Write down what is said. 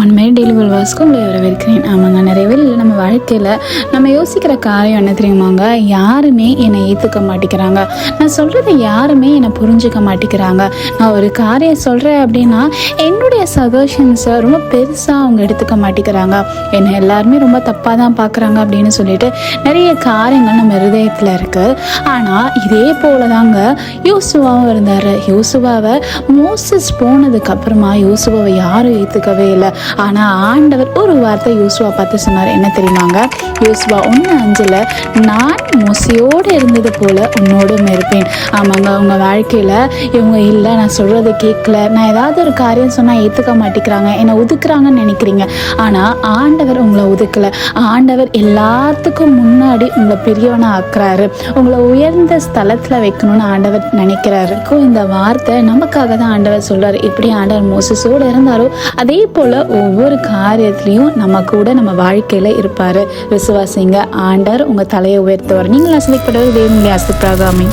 One மே daily வில்வாஸ்க்கு உங்களை வரவேற்கிறேன் ஆமாங்க நிறையவே இல்லை. நம்ம வாழ்க்கையில் நம்ம யோசிக்கிற காரியம் என்ன தெரியுமாங்க? யாருமே என்னை ஏற்றுக்க மாட்டேங்கிறாங்க. நான் சொல்கிறத யாருமே என்னை புரிஞ்சுக்க மாட்டேங்கிறாங்க. நான் ஒரு காரியம் சொல்கிறேன் அப்படின்னா என்னுடைய சஜஷன்ஸை ரொம்ப பெருசாக அவங்க எடுத்துக்க மாட்டேங்கிறாங்க. என்னை எல்லாருமே ரொம்ப தப்பாக தான் பார்க்குறாங்க அப்படின்னு சொல்லிட்டு நிறைய காரியங்கள் நம்ம ஹிருதயத்தில் இருக்குது ஆனால் இதே போல தாங்க யோசுவாவும் இருந்தார். யோசுவாவை மோசஸ் போனதுக்கப்புறமா யூசுவாவை யோசுவாவை யாரும் ஏற்றுக்கவே இல்லை. ஆனால் ஆண்டவர் ஒரு வார்த்தை யோசுவா பார்த்து சொன்னார். என்ன தெரியுமாங்க? யோசுவா ஒன்று அஞ்சில் நான் மோசையோடு இருந்தது போல் உன்னோடும் இருப்பேன். ஆமாங்க அவங்க வாழ்க்கையில் இவங்க இல்லை நான் சொல்கிறத கேட்கல. நான் ஏதாவது ஒரு காரியம் சொன்னால் ஏற்றுக்க மாட்டேங்கிறாங்க. என்னை ஒதுக்குறாங்கன்னு நினைக்கிறீங்க. ஆனால் ஆண்டவர் உங்களை ஒதுக்கலை. ஆண்டவர் எல்லாத்துக்கும் முன்னாடி உங்களை பெரியவனாக ஆக்குறாரு. உங்களை உயர்ந்த ஸ்தலத்தில் வைக்கணும்னு ஆண்டவர் நினைக்கிறாரு. இந்த வார்த்தை நமக்காக தான் ஆண்டவர் சொல்கிறார் எப்படி ஆண்டவர் மோசஸோடு இருந்தாரோ அதே போல் ஒவ்வொரு காரியத்துலேயும் நம்ம கூட நம்ம வாழ்க்கையில் இருப்பார். விசுவாசிங்க. ஆண்டவர் உங்க தலையை உயர்த்துவார். நீங்கள் அசைக்கப்பட்டவர் தேவனுடைய அசைப்பாகாமை